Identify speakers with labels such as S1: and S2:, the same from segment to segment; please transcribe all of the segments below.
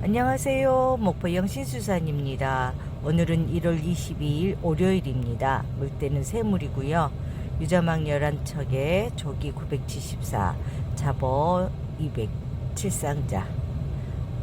S1: 안녕하세요. 목포 영 신수산입니다. 오늘은 1월 22일 월요일입니다. 물때는 새물이고요. 유자망 11척에 조기 974, 잡어 207쌍자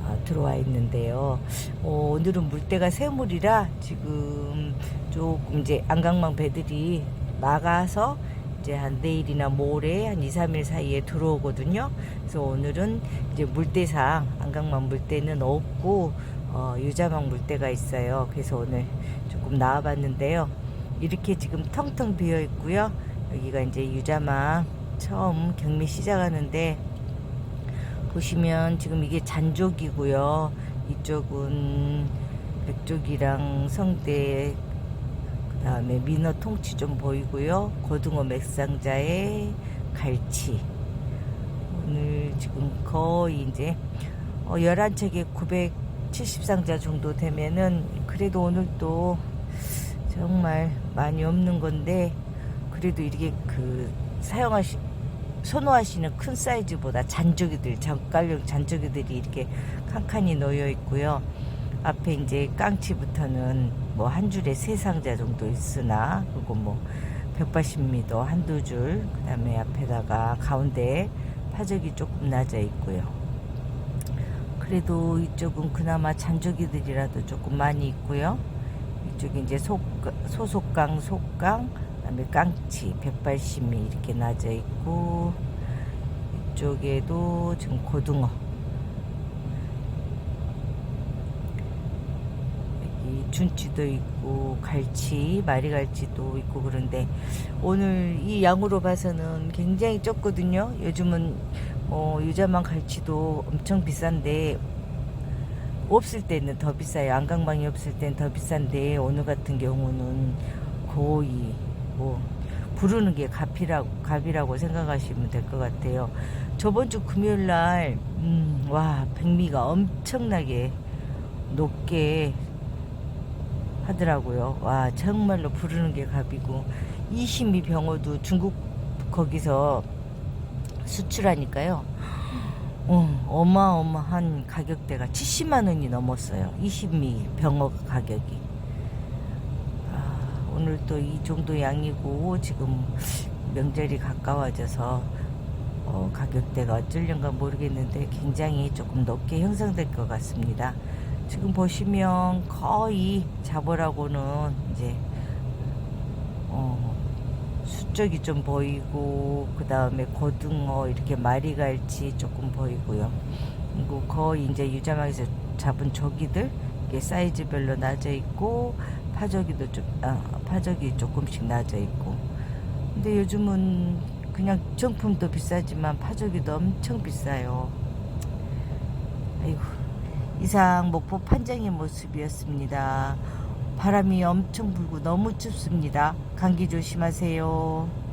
S1: 어, 들어와 있는데요. 어, 오늘은 물때가 새물이라 지금 조금 이제 안강망 배들이 막아서 이제 한 내일이나 모레 한 2, 3일 사이에 들어오거든요. 그래서 오늘은 이제 물대상 안강만 물대는 없고 어, 유자망 물대가 있어요. 그래서 오늘 조금 나와봤는데요. 이렇게 지금 텅텅 비어 있고요. 여기가 이제 유자망 처음 경매 시작하는데 보시면 지금 이게 잔족이고요. 이쪽은 백족이랑 성대 그 다음에 민어 통치 좀 보이고요. 고등어 맥상자에 갈치. 오늘 지금 거의 이제 어, 11척에 970상자 정도 되면은 그래도 오늘 또 정말 많이 없는 건데 그래도 이렇게 그 사용하시 선호하시는 큰 사이즈보다 잔조기들 장깔용 잔조기들이 이렇게 칸칸이 놓여 있고요. 앞에 이제 깡치부터는 뭐 한 줄에 세 상자 정도 있으나 그리고 뭐 180m 한두 줄 그다음에 앞에다가 가운데 파적이 조금 낮아 있고요. 그래도 이쪽은 그나마 잔조기들이라도 조금 많이 있고요. 이쪽이 이제 속, 소속강, 속강, 그다음에 깡치 180m 이렇게 낮아 있고 이쪽에도 지금 고등어 준치도 있고 갈치, 마리갈치도 있고 그런데 오늘 이 양으로 봐서는 굉장히 적거든요. 요즘은 뭐 유자만 갈치도 엄청 비싼데 없을 때는 더 비싸요. 안강방이 없을 때는 더 비싼데 오늘 같은 경우는 거의 뭐 부르는 게 갑이라고 갑이라고 생각하시면 될 것 같아요. 저번 주 금요일 날, 음, 와 백미가 엄청나게 높게 하더라고요. 와 정말로 부르는 게 갑이고 이심이 병어도 중국 거기서 수출하니까요. 어, 어마어마한 가격대가 70만 원이 넘었어요. 20미 병어 가격이. 아, 오늘 또 이 정도 양이고 지금 명절이 가까워져서 어, 가격대가 어쩔련가 모르겠는데 굉장히 조금 높게 형성될 것 같습니다. 지금 보시면 거의 잡으라고는 이제 어, 수적이 좀 보이고 그 다음에 고등어 이렇게 마리갈치 조금 보이고요. 그리고 거의 이제 유자막에서 잡은 조기들 이게 사이즈별로 낮아 있고 파저기도 좀 아, 파저기 조금씩 낮아 있고. 근데 요즘은 그냥 정품도 비싸지만 파저기도 엄청 비싸요. 아이고 이상 목포 판장의 모습이었습니다. 바람이 엄청 불고 너무 춥습니다. 감기 조심하세요.